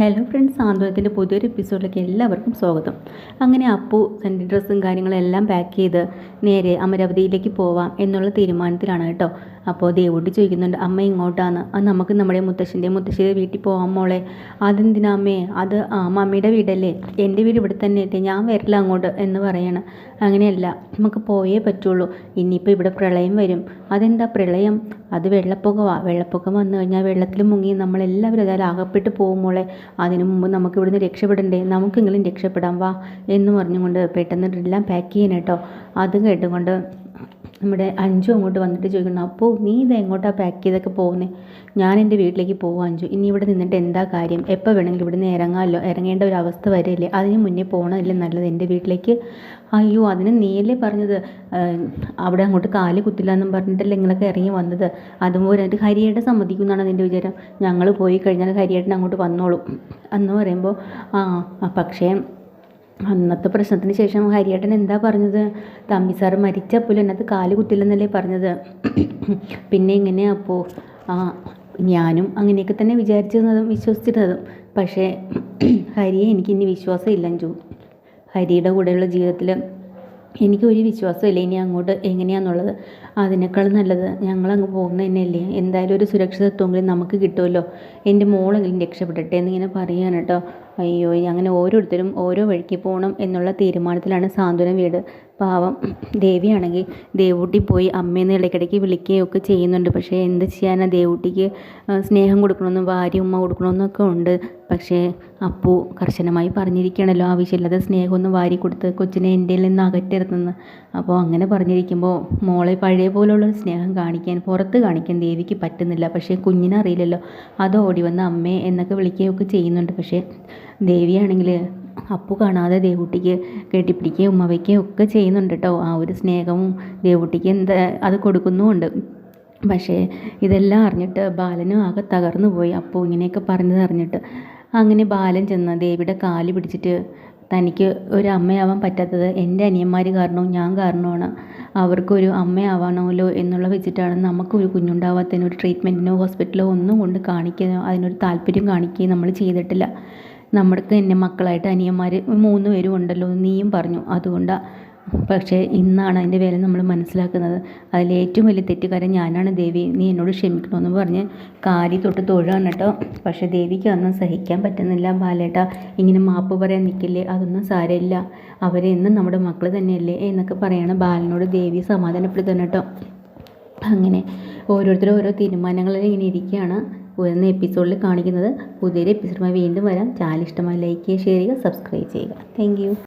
Hello friends സാന്ത്വനത്തിന്റെ പുതിയൊരു എപ്പിസോഡിലേക്ക് എല്ലാവർക്കും സ്വാഗതം. അങ്ങനെ അപ്പു സെന്റി ഡ്രസ്സും കാര്യങ്ങളെല്ലാം പാക്ക് ചെയ്ത് നേരെ അമരാവതിയിലേക്ക് പോവാം എന്നുള്ള തീരുമാനത്തിലാണ് കേട്ടോ. അപ്പോൾ ദേവൂട്ടി ചോദിക്കുന്നുണ്ട് അമ്മ ഇങ്ങോട്ടാണ് അത് നമുക്ക് നമ്മുടെ മുത്തശ്ശന്റെ മുത്തശ്ശിയുടെ വീട്ടിൽ പോകാം മോളെ. അതെന്തിനാ അമ്മേ? അത് ആ മമ്മിയുടെ വീടല്ലേ. എന്റെ വീട് ഇവിടെ തന്നെ എത്തി ഞാൻ വരില്ല അങ്ങോട്ട് എന്ന് പറയണം. അങ്ങനെയല്ല നമുക്ക് പോയേ പറ്റുള്ളൂ. ഇനിയിപ്പോൾ ഇവിടെ പ്രളയം വരും. അതെന്താ പ്രളയം? അത് വെള്ളപ്പൊക്കമാണ് വെള്ളപ്പൊക്കം വന്നു കഴിഞ്ഞാൽ വെള്ളത്തിൽ മുങ്ങി നമ്മളെല്ലാവരും അതായത് അകപ്പെട്ട് പോകും മോളെ. അതിനു മുമ്പ് നമുക്ക് ഇവിടുന്ന് രക്ഷപ്പെടണ്ടേ? നമുക്കെങ്കിലും രക്ഷപ്പെടാം വാ എന്ന് പറഞ്ഞുകൊണ്ട് പെട്ടെന്ന് എല്ലാം പാക്ക് ചെയ്യണം കേട്ടോ. അത് കേട്ടുകൊണ്ട് നമ്മുടെ അഞ്ചു അങ്ങോട്ട് വന്നിട്ട് ചോദിക്കണം അപ്പോൾ നീ ഇത് എങ്ങോട്ടാണ് പാക്ക് ചെയ്തൊക്കെ പോകുന്നത് ഞാൻ എന്റെ വീട്ടിലേക്ക് പോകും അഞ്ചു ഇനി ഇവിടെ നിന്നിട്ട് എന്താ കാര്യം? എപ്പോൾ വേണമെങ്കിലും ഇവിടുന്ന് ഇറങ്ങാമല്ലോ ഇറങ്ങേണ്ട ഒരു അവസ്ഥ വരില്ലേ? അതിന് മുന്നേ പോകണമല്ലേ നല്ലത് എന്റെ വീട്ടിലേക്ക്? അയ്യോ അതിന് നീയല്ലേ പറഞ്ഞത്? അവിടെ അങ്ങോട്ട് കാൽ കുത്തില്ല എന്നും പറഞ്ഞിട്ടല്ലേ നിങ്ങളൊക്കെ ഇറങ്ങി വന്നത്? അതുപോലെ എന്നിട്ട് ഹരിയേട്ടൻ സമ്മതിക്കുമെന്നാണ് അതിന്റെ വിചാരം. ഞങ്ങൾ പോയി കഴിഞ്ഞാൽ ഹരിയേട്ടൻ അങ്ങോട്ട് വന്നോളും. എന്ന് പറയുമ്പോൾ ആ പക്ഷേ അന്നത്തെ പ്രശ്നത്തിന് ശേഷം ഹരിയേട്ടൻ എന്താ പറഞ്ഞത്? തമ്പി സാറ് മരിച്ചപ്പോൾ എന്നത് കാൽ കുത്തില്ലെന്നല്ലേ പറഞ്ഞത്? പിന്നെ എങ്ങനെയാ അപ്പോൾ ആ ഞാനും അങ്ങനെയൊക്കെ തന്നെ വിചാരിച്ചിരുന്നതും വിശ്വസിച്ചിരുന്നതും. പക്ഷേ ഹരിയെ എനിക്ക് ഇനി വിശ്വാസമില്ല അഞ്ചു ഹരിയുടെ കൂടെയുള്ള ജീവിതത്തിൽ എനിക്കൊരു വിശ്വാസമില്ല ഇനി അങ്ങോട്ട് എങ്ങനെയാണെന്നുള്ളത് അതിനേക്കാൾ നല്ലത് ഞങ്ങളങ്ങ് പോകുന്നത് തന്നെയല്ലേ എന്തായാലും ഒരു സുരക്ഷിതത്വമെങ്കിലും നമുക്ക് കിട്ടുമല്ലോ. എന്റെ മോളെങ്കിലും രക്ഷപ്പെടട്ടെ എന്നിങ്ങനെ പറയാൻ കേട്ടോ. അയ്യോ അങ്ങനെ ഓരോരുത്തരും ഓരോ വഴിക്ക് പോകണം എന്നുള്ള തീരുമാനത്തിലാണ് സാന്ത്വനം വീട്. പാവം ദേവിയാണെങ്കിൽ ദേവൂട്ടി പോയി അമ്മയെന്ന് ഇടയ്ക്കിടയ്ക്ക് വിളിക്കുകയൊക്കെ ചെയ്യുന്നുണ്ട്. പക്ഷേ എന്ത് ചെയ്യാനാണ് ദേവൂട്ടിക്ക് സ്നേഹം കൊടുക്കണമെന്നും ഭാര്യ ഉമ്മ കൊടുക്കണമെന്നൊക്കെ ഉണ്ട്. പക്ഷേ അപ്പു കർശനമായി പറഞ്ഞിരിക്കുകയാണല്ലോ ആവശ്യമില്ലാതെ സ്നേഹമൊന്നും വാരി കൊടുത്ത് കൊച്ചിനെ എന്റെ നിന്ന് അകറ്റരുതെന്ന്. അപ്പോൾ അങ്ങനെ പറഞ്ഞിരിക്കുമ്പോൾ മോളെ പഴയ പോലുള്ള സ്നേഹം കാണിക്കാൻ പുറത്ത് കാണിക്കാൻ ദേവിക്ക് പറ്റുന്നില്ല. പക്ഷേ കുഞ്ഞിനറിയില്ലല്ലോ അത് ഓടി വന്ന് അമ്മേ എന്നൊക്കെ വിളിക്കുകയൊക്കെ ചെയ്യുന്നുണ്ട്. പക്ഷേ ദേവിയാണെങ്കിൽ അപ്പു കാണാതെ ദേവുട്ടിക്ക് കെട്ടിപ്പിടിക്കുകയും ഉമ്മ വയ്ക്കുകയും ഒക്കെ ചെയ്യുന്നുണ്ട് കേട്ടോ ആ ഒരു സ്നേഹവും ദേവുട്ടിക്ക് എന്താ അത് കൊടുക്കുന്നുമുണ്ട്. പക്ഷേ ഇതെല്ലാം അറിഞ്ഞിട്ട് ബാലനും ആകെ തകർന്നു പോയി. അപ്പു ഇങ്ങനെയൊക്കെ പറഞ്ഞത് അറിഞ്ഞിട്ട് അങ്ങനെ ബാലൻ ചെന്ന് ദേവിയുടെ കാൽ പിടിച്ചിട്ട് തനിക്ക് ഒരു അമ്മയാവാൻ പറ്റാത്തത് എന്റെ അനിയന്മാർ കാരണവും ഞാൻ കാരണമാണ് അവർക്കൊരു അമ്മയാവണമല്ലോ എന്നുള്ള വെച്ചിട്ടാണ് നമുക്കൊരു കുഞ്ഞുണ്ടാവാത്തതിനൊരു ട്രീറ്റ്മെന്റിനോ ഹോസ്പിറ്റലോ ഒന്നും കൊണ്ട് കാണിക്കുകയോ അതിനൊരു താല്പര്യം കാണിക്കുകയും നമ്മൾ ചെയ്തിട്ടില്ല. നമ്മൾക്ക് തന്നെ മക്കളായിട്ട് അനിയന്മാർ മൂന്ന് പേരും ഉണ്ടല്ലോ നീയും പറഞ്ഞു. അതുകൊണ്ടാണ് പക്ഷേ ഇന്നാണ് അതിന്റെ വില നമ്മൾ മനസ്സിലാക്കുന്നത്. അതിൽ ഏറ്റവും വലിയ തെറ്റുകാരൻ ഞാനാണ് ദേവി. നീ എന്നോട് ക്ഷമിക്കണമെന്ന് പറഞ്ഞ് കാരി തൊട്ട് തൊഴാണ് കേട്ടോ. പക്ഷേ ദേവിക്ക് അതൊന്നും സഹിക്കാൻ പറ്റുന്നില്ല. ബാലേട്ട ഇങ്ങനെ മാപ്പ് പറയാൻ നിൽക്കില്ലേ അതൊന്നും സാരമില്ല. അവരെന്നും നമ്മുടെ മക്കൾ തന്നെയല്ലേ എന്നൊക്കെ പറയണം ബാലനോട് ദേവി സമാധാനപ്പെടുത്തണം കേട്ടോ. അങ്ങനെ ഓരോരുത്തരും ഓരോ തീരുമാനങ്ങളിൽ ഇങ്ങനെ ഇരിക്കുകയാണ് വരുന്ന എപ്പിസോഡിൽ കാണിക്കുന്നത് പുതിയൊരു എപ്പിസോഡുമായി വീണ്ടും വരാം. ചാനൽ ഇഷ്ടമായി ലൈക്ക് ചെയ്യുക ഷെയർ ചെയ്യുക സബ്സ്ക്രൈബ് ചെയ്യുക. താങ്ക്